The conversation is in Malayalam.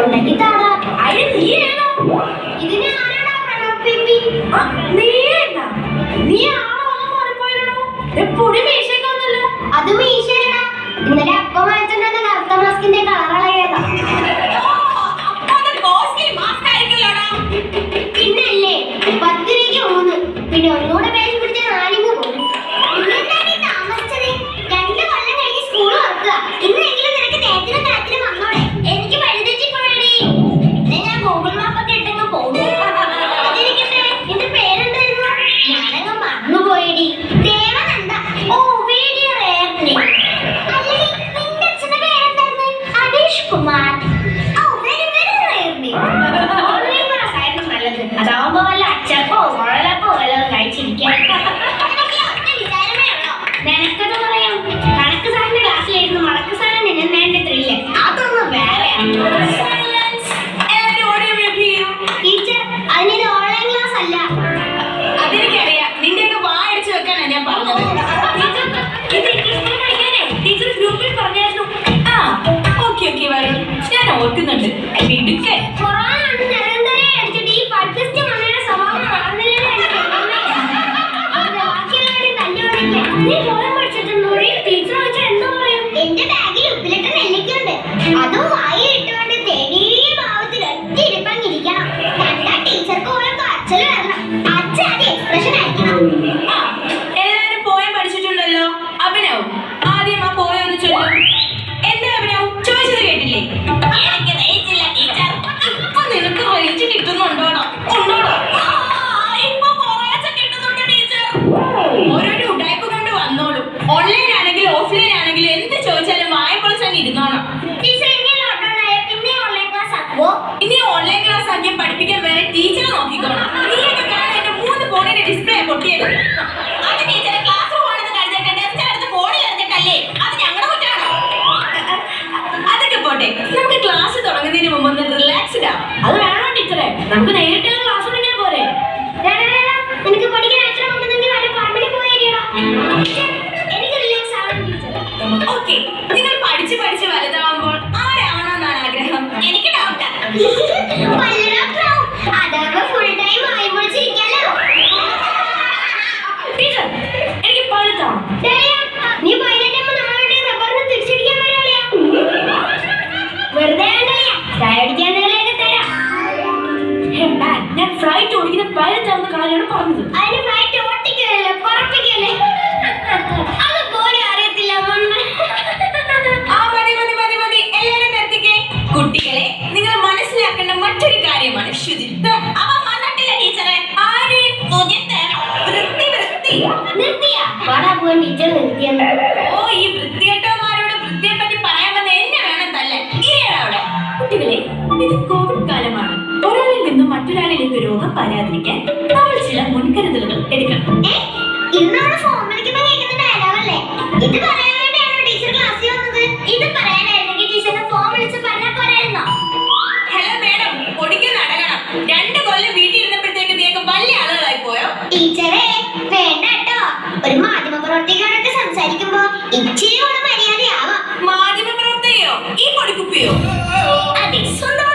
ഉണ്ടെങ്കിൽ താടാ അതിന് നീ ഏതാ? ഇതിനെ ആരാടാ പ്രണപ്പിപ്പി നീ ഏതാ? നീ ആണോ ഒന്ന് മാറിപ്പോയല്ലോ എപ്പോഴും മീശയൊക്കെ വന്നല്ലോ അത് മീശയല്ലടാ ഇന്നലെ അപ്പം വാങ്ങിച്ചിട്ടുണ്ടെന്ന കറുത്ത മാസ്കിന്റെ കളറളയതാ പിന്നല്ലേ പത്ത് രൂപയ്ക്ക് മൂന്ന്. പിന്നെ ഒന്നുകൂടെ പേര് റെയർ നല്ലത് അതാവുമ്പോ വല്ല അച്ചപ്പോ കുഴലപ്പോ വല്ലതും കഴിച്ചിരിക്കാൻ നിനക്കത് കണക്ക് സാറിന്റെ ക്ലാസ്സിലായിരുന്നു മടക്ക് സാറിന് നിന്നെ ത്രില്ല് അതൊന്നും വേറെയാണ് ടീച്ചർ അതിനൊരു ഓൺലൈൻ ക്ലാസ് അല്ല അതെനിക്കറിയാം നിന്റെയൊക്കെ വായടിച്ചു വെക്കാനാ ഞാൻ പറഞ്ഞത് ടീച്ചർ ഗ്രൂപ്പിൽ പറഞ്ഞായിരുന്നു. ആ ഓക്കെ ഓക്കെ ഞാൻ ഓർക്കുന്നുണ്ട്. കൊണ്ട് നിരന്തരം ടീച്ചറെ നോക്കിക്കോണം. നീയൊക്കെ കാണാൻ എന്റെ മൂന്ന് ഫോണിന്റെ ഡിസ്പ്ലേ പൊട്ടിയത്. അത് ടീച്ചറെ ക്ലാസ് പോണെന്ന് കരുതിയിട്ട് ടെസ്റ്റ് എടുത്ത് ഫോണിൽ എറിഞ്ഞിട്ടല്ലേ? അത് ഞങ്ങളുടെ കുറ്റാണോ? അതൊക്കെ പോട്ടെ. നമുക്ക് ക്ലാസ് തുടങ്ങുന്നതിന് മുമ്പ് ഒന്ന് റിലാക്സ്ഡ് ആവും അത് വേണോ ടീച്ചറെ? നമുക്ക് നേരിട്ട് ക്ലാസ് തുടങ്ങിയാൽ പോരെ. നിനക്ക് പഠിക്കാൻ ആഗ്രഹം ഉണ്ടെങ്കിൽ വല്ല പറമ്പിൽ എനിക്ക് റിലാക്സ് ആവണം ടീച്ചർ ഓക്കെ നിങ്ങൾ പഠിച്ച് പഠിച്ച് വലുതാവുമ്പോൾ ആരാവണമെന്നാണ് ആഗ്രഹം? എനിക്ക് ഡൗട്ടാ ഞാൻ ഓടിക്കുന്ന. ആ മതി മതി മതി മതി കുട്ടികളെ നിങ്ങൾ മറ്റൊരു കാര്യമാണ് ശുചിത്വം അവ മണ്ണട്ടില്ല ടീച്ചറെ ആരെയും വൃത്തി വൃത്തി? വാടാ പോയി ടീച്ചർ നിർത്തിയെന്ന്. ഓ ഈ വൃത്തികെട്ടവന്മാരോട് വൃത്തിയെ പറ്റി പറയാൻ വന്ന എന്നെ വേണം തല്ലാൻ. ഇരിയടാ അവിടെ? കുട്ടികളെ ഇത് കോവിഡ് കാലമാണ്. ഒരാളിൽ നിന്നും മറ്റൊരാളിലേക്ക് രോഗം പരാതിരിക്കാൻ നമ്മൾ ചില മുൻകരുതലുകൾ എടുക്കണം. ഇന്നാണ് ഫോൺ വിളിക്കുന്ന കേൾക്കുന്ന ഇത് പറയാൻ I need some.